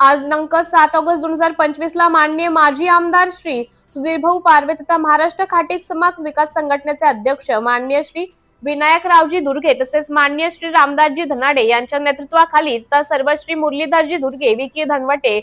आज दिनांक सात ऑगस्ट दोन हजार पंचवीस ला माननीय माजी आमदार श्री सुधीरभाऊ पारवे तथा महाराष्ट्र खाटीक समाज विकास संघटनेचे अध्यक्ष माननीय श्री विनायकरावजी दुर्गे तसेच माननीय श्री रामदासजी धनाडे यांच्या नेतृत्वाखाली तथा सर्व श्री मुरलीधरजी दुर्गे विकी धनवटे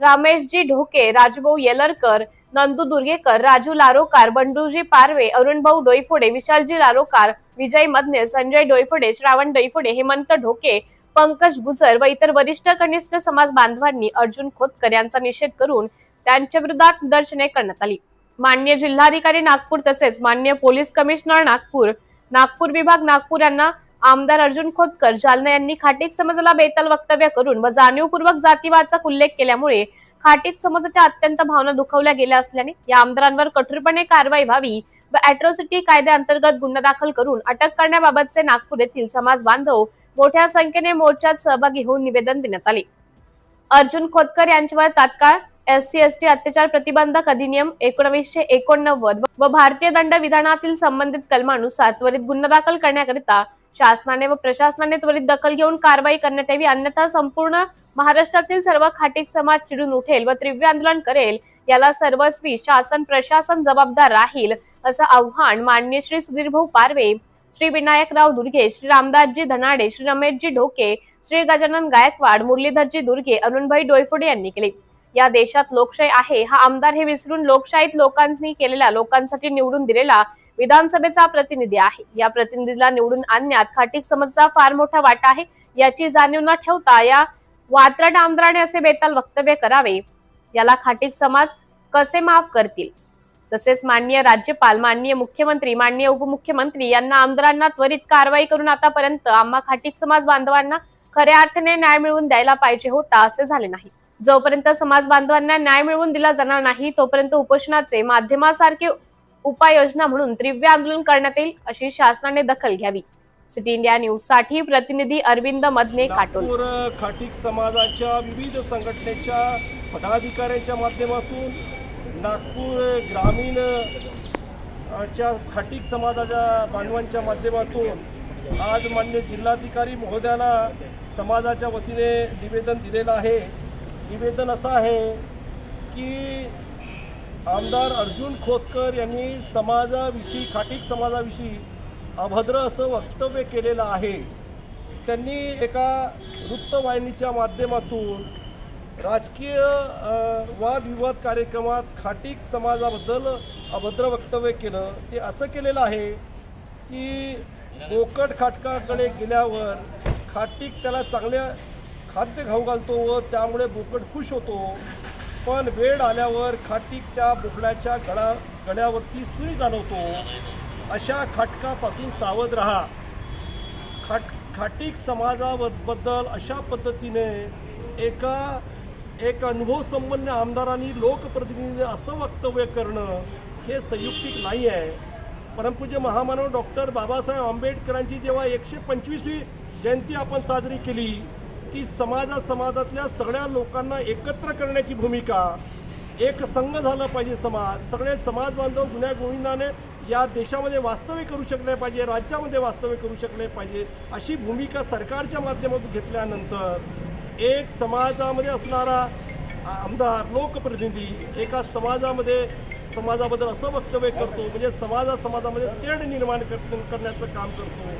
रामेशजी ढोके राजभाऊ येलरकर नंदू दुर्गेकर राजू लारोकार बंडूजी पारवे अरुणभाऊ डोईफोडे विशालजी लारोकार विजय मदने संजय डोईफोडे श्रावण डोईफोडे हेमंत ढोके पंकज गुजर व इतर वरिष्ठ कनिष्ठ समाज बांधवांनी अर्जुन खोतकर यांचा निषेध करून त्यांच्या विरोधात निदर्शने करण्यात आली. मान्य जिल्हाधिकारी नागपूर तसेच मान्य पोलीस कमिशनर नागपूर नागपूर विभाग नागपूर यांना आमदार अर्जुन खोतकर जालना यांनी खाटीक समाजाला बेताल वक्तव्य करून व जाणीवपूर्वक जातीवादचा उल्लेख केल्यामुळे खाटीक समाजाच्या अत्यंत भावना दुखवल्या गेल्या असल्याने या आमदारांवर कठोरपणे कारवाई व्हावी व अॅट्रॉसिटी कायद्याअंतर्गत गुन्हा दाखल करून अटक करण्याबाबतचे नागपूर येथील समाज बांधव मोठ्या संख्येने मोर्चात सहभागी होऊन निवेदन देण्यात आले. अर्जुन खोतकर यांच्यावर तात्काळ एस सी एस टी अत्याचार प्रतिबंधक अधिनियम एकोणवीसशे एकोणनव्वद व भारतीय दंड विधानातील संबंधित कलमानुसार त्वरित गुन्हा दाखल करण्याकरिता शासनाने व प्रशासनाने त्वरित दखल घेऊन कारवाई करण्यात यावी अन्यथा संपूर्ण महाराष्ट्रातील सर्व खाटीक समाज चिडून उठेल व तीव्र आंदोलन करेल. याला सर्वस्वी शासन प्रशासन जबाबदार राहील असं आव्हान माननीय श्री सुधीरभाऊ पारवे श्री विनायकराव दुर्गे श्री रामदासजी धनाडे श्री रमेशजी ढोके श्री गजानन गायकवाड मुरलीधरजी दुर्गे अरुणभाई डोयफोडे यांनी केले. या देशात लोकशाही आहे हा आमदार हे विसरून लोकशाहीत लोकांनी केलेल्या लोकांसाठी निवडून दिलेला विधानसभेचा प्रतिनिधी आहे. या प्रतिनिधीला निवडून आणण्यात खाटीक समजचा फार मोठा वाटा आहे. याची जाणीव न ठेवता या वात्रट आमदाराने असे बेताल वक्तव्य करावे. याला खाटीक समाज कसे माफ करतील? तसेच माननीय राज्यपाल माननीय मुख्यमंत्री माननीय उपमुख्यमंत्री यांना आमदारांना त्वरित कारवाई करून आतापर्यंत आम्हा खाटीक समाज बांधवांना खऱ्या अर्थाने न्याय मिळवून द्यायला पाहिजे होता असे झाले नाही. जोपर्यंत समाज बांधवांना न्याय मिळवून दिला जाणार नाही तोपर्यंत उपोषणाचे माध्यमासारखे उपाययोजना म्हणून तीव्र आंदोलन करण्यात येईल अशी शासनाने दखल घ्यावी. सिटी इंडिया न्यूजसाठी प्रतिनिधी अरविंद मदने काटोल. नागपूर खाटीक समाजाच्या विविध संघटनेच्या पदाधिकाऱ्यांच्या माध्यमातून नागपूर ग्रामीण अ, च्या खाटीक समाजाच्या बांधवांच्या माध्यमातून आज मान्य जिल्हाधिकारी महोदयाला समाजाच्या वतीने निवेदन दिलेलं आहे. निवेदन असं आहे की आमदार अर्जुन खोतकर यांनी समाजाविषयी खाटीक समाजाविषयी अभद्र असं वक्तव्य केलेलं आहे. त्यांनी एका वृत्तवाहिनीच्या माध्यमातून राजकीय वादविवाद कार्यक्रमात खाटीक समाजाबद्दल अभद्र वक्तव्य केलं. ते असं केलेलं आहे की बोकट खाटकाकडे गेल्यावर खाटीक त्याला चांगल्या खाद्य खाऊ घालतो व त्यामुळे बोकड खुश होतो. पण वेळ आल्यावर खाटीक त्या बोकड्याच्या गळा गळ्यावरती सुई जाणवतो. अशा खाटकापासून सावध राहा. खाट खाटीक समाजाबद्दल अशा पद्धतीने एका एक अनुभवसंपन्न आमदारांनी लोकप्रतिनिधी असं वक्तव्य करणं हे संयुक्तिक नाही आहे. परमपूज्य महामानव डॉक्टर बाबासाहेब आंबेडकरांची जेव्हा एकशे पंचवीसवी जयंती आपण साजरी केली की समाजा समाजातल्या सगळ्या लोकांना एकत्र करण्याची भूमिका एक संघ झाला पाहिजे समाज सगळे समाज बांधव गुन्ह्या गोविंदाने या देशामध्ये वास्तव्य करू शकले पाहिजे राज्यामध्ये वास्तव्य करू शकले पाहिजे अशी भूमिका सरकारच्या माध्यमातून घेतल्यानंतर एक समाजामध्ये असणारा आमदार लोकप्रतिनिधी एका समाजामध्ये समाजाबद्दल असं वक्तव्य करतो म्हणजे समाजा समाजामध्ये तेढ निर्माण कर करण्याचं काम करतो.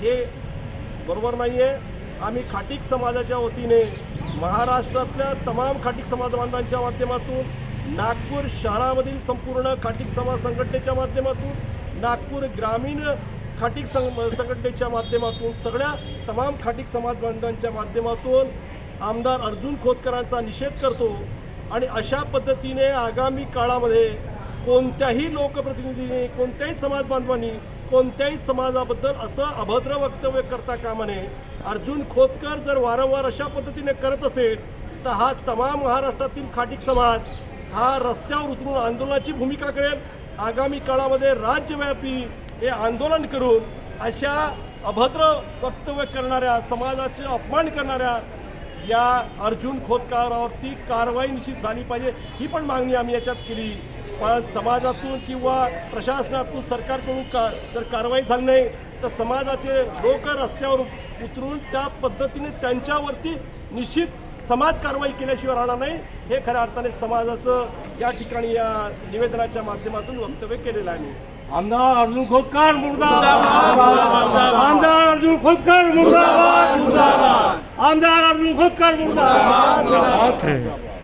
हे बरोबर नाही आहे आम्ही खाटीक समाजाच्या वतीने महाराष्ट्रातल्या तमाम खाटीक समाज बांधवांच्या माध्यमातून नागपूर शहरामधील संपूर्ण खाटीक समाज संघटनेच्या माध्यमातून नागपूर ग्रामीण खाटीक सं संघटनेच्या माध्यमातून सगळ्या तमाम खाटीक समाज बांधवांच्या माध्यमातून आमदार अर्जुन खोतकरांचा निषेध करतो आणि अशा पद्धतीने आगामी काळामध्ये कोणत्याही लोकप्रतिनिधीने कोणत्याही समाज बांधवांनी कोणत्याही समाजाबद्दल असं अभद्र वक्तव्य करता कामा नये. अर्जुन खोतकर जर वारंवार अशा पद्धतीने करत असेल तर हा तमाम महाराष्ट्रातील खाटीक समाज हा रस्त्यावर उतरून आंदोलनाची भूमिका करेल. आगामी काळामध्ये राज्यव्यापी हे आंदोलन करून अशा अभद्र वक्तव्य करणाऱ्या समाजाचे अपमान करणाऱ्या या अर्जुन खोतकारावरती कारवाई निश्चित झाली पाहिजे ही पण मागणी आम्ही याच्यात केली. पण समाजातून किंवा प्रशासनातून सरकारकडून का जर कारवाई झाली नाही तर समाजाचे लोक रस्त्यावर उतरून त्या पद्धतीने त्यांच्यावरती निश्चित समाज कारवाई केल्याशिवाय राहणार नाही. हे खऱ्या अर्थाने समाजाचं या ठिकाणी या निवेदनाच्या माध्यमातून वक्तव्य केलेलं आहे. आमदार अर्जुन खोतकर मुर्दाबाद. आमदार अर्जुन खोतकर मुर्दाबाद. आमदार अर्जुन खोतकर मुर्दाबाद.